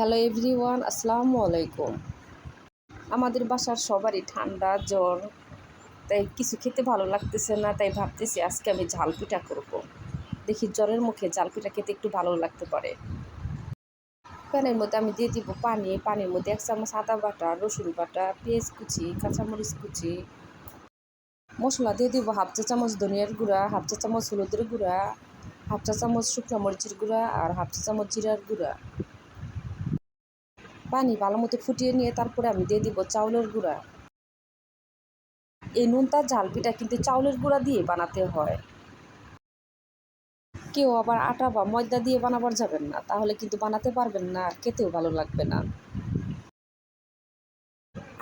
Hello everyone, আসসালামু আলাইকুম। আমাদের বাসার সবারই ঠান্ডা, জ্বর, তাই কিছু খেতে ভালো লাগতেছে না, তাই ভাবতেছি আজকে আমি ঝাল পিঠা করব। দেখি জ্বরের মুখে ঝাল পিঠা খেতে একটু ভালো লাগতে পারে। প্যানের মধ্যে আমি দিয়ে দিব পানি, পানির মধ্যে এক চামচ আদা বাটা, রসুন বাটা, পেঁয়াজ কুচি, কাঁচামরিচ কুচি। মশলা দিয়ে দিব হাফ চা চামচ ধনিয়ার গুঁড়া, হাফ চা চামচ হলুদের গুঁড়া, হাফ চা চামচ শুকনো মরিচের গুঁড়া আর হাফ চা চামচ জিরার গুঁড়া। পানি ভালো মতো ফুটিয়ে নিয়ে তারপরে আমি দিয়ে দিব চাউলের গুঁড়া। এই নুনটা ঝাল পিঠা কিন্তু চাউলের গুঁড়া দিয়ে বানাতে হয়। কেউ আবার আটা বা ময়দা দিয়ে বানাবার যাবেন না, তাহলে কিন্তু বানাতে পারবেন না আর খেতেও ভালো লাগবে না।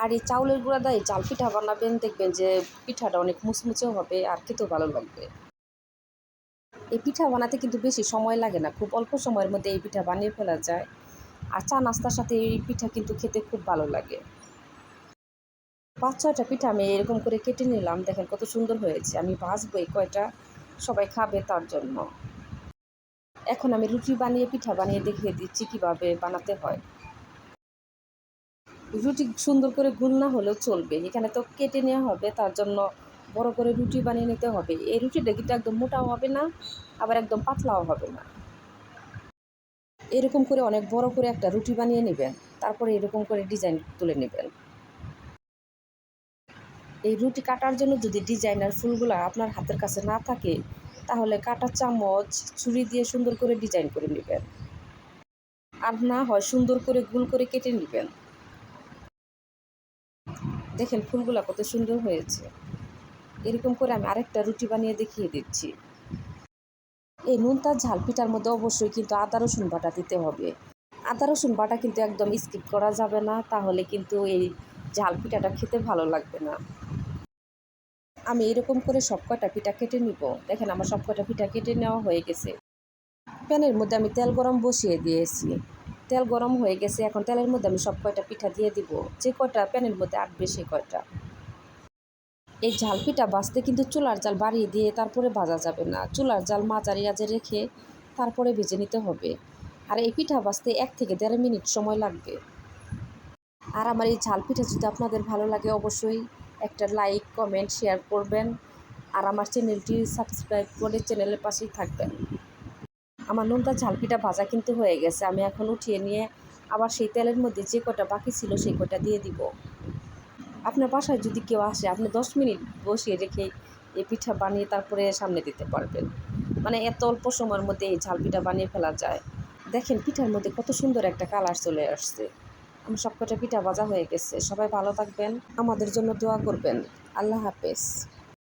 আর এই চাউলের গুঁড়া দিয়ে চাল পিঠা বানাবেন, দেখবেন যে পিঠাটা অনেক মুচমুচেও হবে আর খেতেও ভালো লাগবে। এই পিঠা বানাতে কিন্তু বেশি সময় লাগে না, খুব অল্প সময়ের মধ্যে এই পিঠা বানিয়ে ফেলা যায়। আর চা নাস্তার সাথে এই পিঠা কিন্তু খেতে খুব ভালো লাগে। পাঁচ, ছয়টা পিঠা আমি এরকম করে কেটে নিলাম। দেখেন কত সুন্দর হয়েছে। আমি ভাজবো এই কয়টা, সবাই খাবে তার জন্য। এখন আমি রুটি বানিয়ে, পিঠা বানিয়ে দেখিয়ে দিচ্ছি কীভাবে বানাতে হয়। রুটি সুন্দর করে গুল না হলেও চলবে। এখানে তো কেটে নেওয়া হবে, তার জন্য বড় করে রুটি বানিয়ে নিতে হবে। এই রুটিটা কিন্তু একদম মোটাও হবে না, আবার একদম পাতলাও হবে না। এরকম করে অনেক বড় করে একটা রুটি বানিয়ে নেবেন, তারপরে এরকম করে ডিজাইন তুলে নেবেন। এই রুটি কাটার জন্য যদি ডিজাইনার ফুলগুলো আপনার হাতের কাছে না থাকে, তাহলে কাটার চামচ, ছুরি দিয়ে সুন্দর করে ডিজাইন করে নেবেন। আর না হয় সুন্দর করে গুল করে কেটে নেবেন। দেখেন ফুলগুলো কত সুন্দর হয়েছে। এরকম করে আমি আরেকটা রুটি বানিয়ে দেখিয়ে দিচ্ছি। এই নুনটা ঝাল পিঠার মধ্যে অবশ্যই কিন্তু আদা, রসুন বাটা দিতে হবে। আদা, রসুন বাটা কিন্তু একদম স্কিপ করা যাবে না, তাহলে কিন্তু এই ঝাল পিঠাটা খেতে ভালো লাগবে না। আমি এরকম করে সব কটা পিঠা কেটে নিব। দেখেন আমার সব কটা পিঠা কেটে নেওয়া হয়ে গেছে। প্যানের মধ্যে আমি তেল গরম বসিয়ে দিয়েছি। তেল গরম হয়ে গেছে, এখন তেলের মধ্যে আমি সব কয়টা পিঠা দিয়ে দিব। যে কয়টা, প্যানের মধ্যে আটবে সে কয়টা। এই ঝাল পিঠা বাঁচতে কিন্তু চুলার জাল বাড়িয়ে দিয়ে তারপরে ভাজা যাবে না। চুলার জাল মাঝারি আজে রেখে তারপরে ভেজে নিতে হবে। আর এই পিঠা বাঁচতে এক থেকে দেড় মিনিট সময় লাগবে। আর আমার এই ঝাল পিঠা যদি আপনাদের ভালো লাগে অবশ্যই একটা লাইক, কমেন্ট, শেয়ার করবেন। আর আমার চ্যানেলটি সাবস্ক্রাইব করে চ্যানেলের পাশেই থাকবেন। আমার নোনতা ঝাল পিঠা ভাজা কিন্তু হয়ে গেছে। আমি এখন উঠিয়ে নিয়ে আবার সেই তেলের মধ্যে যে কটা বাকি ছিল সেই কটা দিয়ে দিব। আপনার বাসায় যদি কেউ আসে, আপনি দশ মিনিট বসিয়ে রেখে এই পিঠা বানিয়ে তারপরে সামনে দিতে পারবেন। মানে এত অল্প সময়ের মধ্যে এই ঝাল পিঠা বানিয়ে ফেলা যায়। দেখেন পিঠার মধ্যে কত সুন্দর একটা কালার চলে আসছে। আমার সবকটা পিঠা ভাজা হয়ে গেছে। সবাই ভালো থাকবেন। আমাদের জন্য দোয়া করবেন। আল্লাহ হাফেজ।